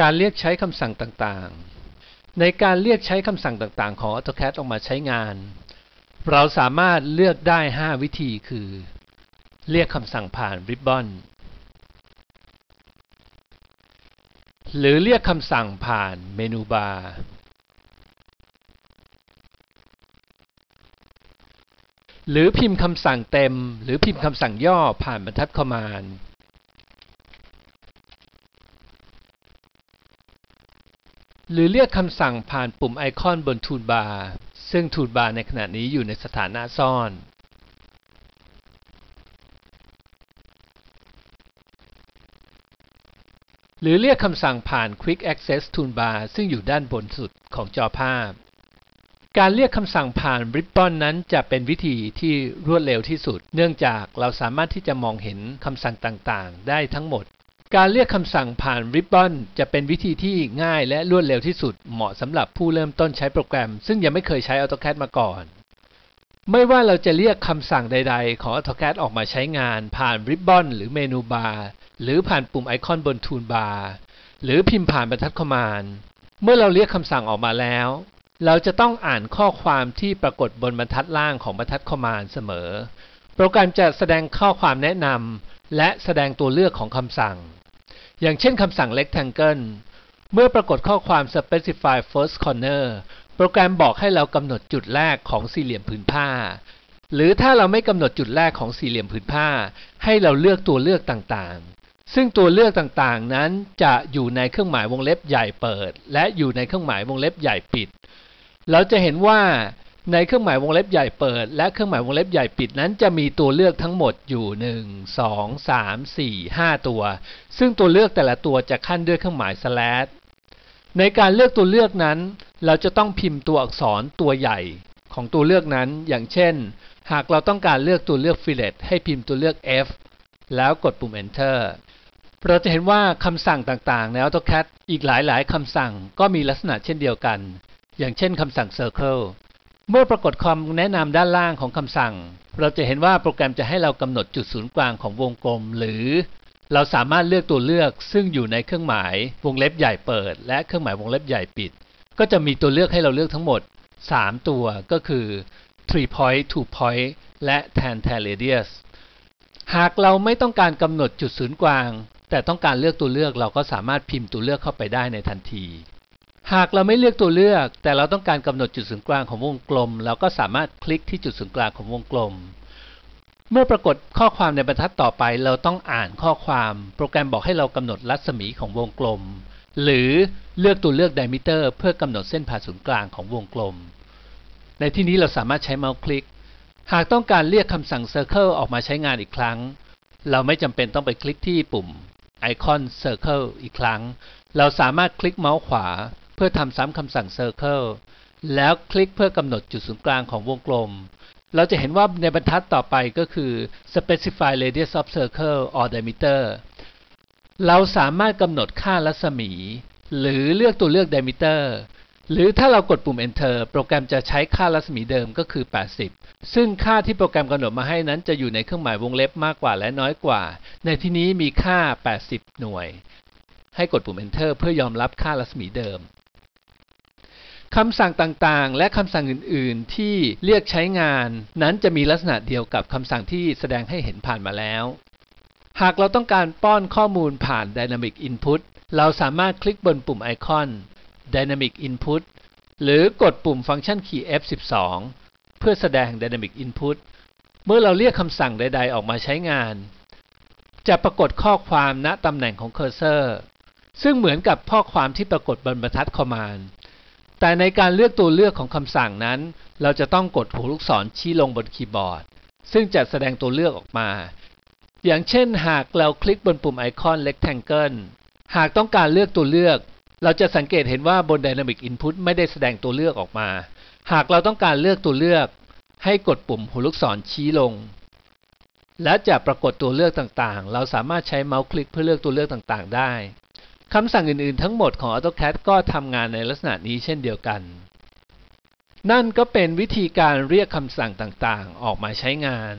การเรียกใช้คำสั่งต่างๆ ในการเรียกใช้คำสั่งต่างๆ ของ AutoCAD ออกมาใช้งาน เราสามารถเลือกได้ 5 วิธีคือ เรียกคำสั่งผ่าน Ribbon หรือเรียกคำสั่งผ่านเมนูบาร์หรือพิมพ์คำสั่งเต็ม หรือพิมพ์คำสั่งย่อผ่านบรรทัดคอมมานด์ หรือเรียกคำสั่งผ่านปุ่มไอคอนบนทูลบาร์ซึ่งทูลบาร์ในขณะนี้อยู่ในสถานะซ่อน หรือเรียกคำสั่งผ่าน Quick Access Toolbar ซึ่งอยู่ด้านบนสุดของจอภาพ การเรียกคำสั่งผ่าน Ribbon นั้นจะเป็นวิธีที่รวดเร็วที่สุด เนื่องจากเราสามารถที่จะมองเห็นคำสั่งต่างๆ ได้ทั้งหมด การเรียกคำสั่งผ่าน Ribbon จะเป็นวิธีที่ง่ายและรวดเร็วที่สุดเหมาะสำหรับผู้เริ่มต้นใช้โปรแกรม ซึ่งยังไม่เคยใช้ AutoCAD มาก่อน ไม่ว่าเราจะเรียกคำสั่งใดๆ ของ AutoCAD ออกมาใช้งาน ผ่าน Ribbon หรือเมนูบาร์หรือผ่านปุ่มไอคอนบนทูลบาร์หรือพิมพ์ผ่านบรรทัดคอมมานด์เมื่อเราเรียกคำสั่งออกมาแล้ว เราจะต้องอ่านข้อความที่ปรากฏบนบรรทัดล่างของบรรทัดคอมมานด์เสมอ โปรแกรมจะแสดงข้อความแนะนำและแสดงตัวเลือกของคำสั่ง อย่างเช่นคำสั่ง rectangle เมื่อปรากฏข้อความ specify first corner โปรแกรมบอกให้เรากำหนดจุดแรกของสี่เหลี่ยมผืนผ้า หรือถ้าเราไม่กำหนดจุดแรกของสี่เหลี่ยมผืนผ้า ให้เราเลือกตัวเลือกต่างๆ ซึ่งตัวเลือกต่างๆนั้นจะอยู่ในเครื่องหมายวงเล็บใหญ่เปิด และอยู่ในเครื่องหมายวงเล็บใหญ่ปิด เราจะเห็นว่า ในเครื่องหมายวงเล็บใหญ่เปิด และเครื่องหมายวงเล็บใหญ่ปิดนั้นจะมีตัวเลือกทั้งหมดอยู่ 1 2 3 4 5 ตัว ซึ่งตัวเลือกแต่ละตัวจะขั้นด้วยเครื่องหมาย slash ในการเลือกตัวเลือกนั้น เราจะต้องพิมพ์ตัวอักษรตัวใหญ่ของตัวเลือกนั้น อย่างเช่น หากเราต้องการเลือกตัวเลือก fillet ให้พิมพ์ตัวเลือก F แล้วกดปุ่ม enter เราจะเห็นว่าคำสั่งต่างๆใน AutoCAD อีกหลายๆคำสั่งก็มีลักษณะเช่นเดียวกัน อย่างเช่นคำสั่ง circle เมื่อปรากฏคำแนะนำด้านล่างของคำสั่ง เราจะเห็นว่าโปรแกรมจะให้เรากำหนดจุดศูนย์กลางของวงกลม หรือ เราสามารถเลือกตัวเลือกซึ่งอยู่ในเครื่องหมายวงเล็บใหญ่เปิด และเครื่องหมายวงเล็บใหญ่ปิด ก็จะมีตัวเลือกให้เราเลือกทั้งหมด 3 ตัวก็คือ three point two point และ tan tan radius หากเราไม่ต้องการกำหนดจุดศูนย์กลาง แต่ต้องการเลือกตัวเลือกเราก็สามารถพิมพ์ตัวเลือกเข้าไปได้ในทันที หากเราไม่เลือกตัวเลือก แต่เราต้องการกำหนดจุดศูนย์กลางของวงกลม เราก็สามารถคลิกที่จุดศูนย์กลางของวงกลม เมื่อปรากฏข้อความในบรรทัดต่อไป เราต้องอ่านข้อความโปรแกรมบอกให้เรากำหนดรัศมีของวงกลม หรือเลือกตัวเลือก diameter เพื่อกำหนดเส้นผ่าศูนย์กลางของวงกลม ในที่นี้เราสามารถใช้เมาส์คลิก หากต้องการเรียกคำสั่ง circle ออกมาใช้งานอีกครั้ง เราไม่จำเป็นต้องไปคลิกที่ปุ่มไอคอน circle อีกครั้ง เราสามารถคลิกเมาส์ขวา เพื่อทำซ้ำคำสั่ง circle แล้วคลิกเพื่อกำหนดจุดศูนย์กลางของวงกลม เราจะเห็นว่าในบรรทัดต่อไปก็คือ specify radius of circle or diameter เราสามารถกำหนดค่ารัศมี หรือเลือกตัวเลือก diameter หรือถ้าเรากดปุ่ม enter โปรแกรมจะใช้ค่ารัศมีเดิมก็คือ 80 ซึ่งค่าที่โปรแกรมกำหนดมาให้นั้นจะอยู่ในเครื่องหมายวงเล็บมากกว่าและน้อยกว่า ในที่นี้มีค่า 80 หน่วย ให้กดปุ่ม enter เพื่อยอมรับค่ารัศมีเดิม คำสั่งต่างๆ และคำสั่งอื่นๆ ที่เรียกใช้งาน นั้นจะมีลักษณะเดียวกับคำสั่งที่แสดงให้เห็นผ่านมาแล้ว หากเราต้องการป้อนข้อมูลผ่าน Dynamic Input เราสามารถคลิกบนปุ่มไอคอน Dynamic Input หรือกดปุ่มฟังก์ชันคีย์ F12 เพื่อแสดง Dynamic Input เมื่อเราเรียกคำสั่งใด ๆ ออกมาใช้งาน จะปรากฏข้อความณตำแหน่งของเคอร์เซอร์ ซึ่งเหมือนกับข้อความที่ปรากฏบนบรรทัดคอมมานด์ แต่ในการเลือกตัวเลือกของคำสั่งนั้น เราจะต้องกดหัวลูกศรชี้ลงบนคีย์บอร์ด ซึ่งจะแสดงตัวเลือกออกมา อย่างเช่น หากเราคลิกบนปุ่มไอคอน Rectangle หากต้องการเลือกตัวเลือก เราจะสังเกตเห็นว่าบน Dynamic Input ไม่ได้แสดงตัวเลือกออกมา หากเราต้องการเลือกตัวเลือก ให้กดปุ่มหัวลูกศรชี้ลง และจะปรากฏตัวเลือกต่างๆ เราสามารถใช้เมาส์คลิกเพื่อเลือกตัวเลือกต่างๆ ได้ คำสั่งอื่นๆทั้งหมดของ AutoCAD ก็ทำงานในลักษณะนี้เช่นเดียวกัน นั่นก็เป็นวิธีการเรียกคำสั่งต่างๆ ออกมาใช้งาน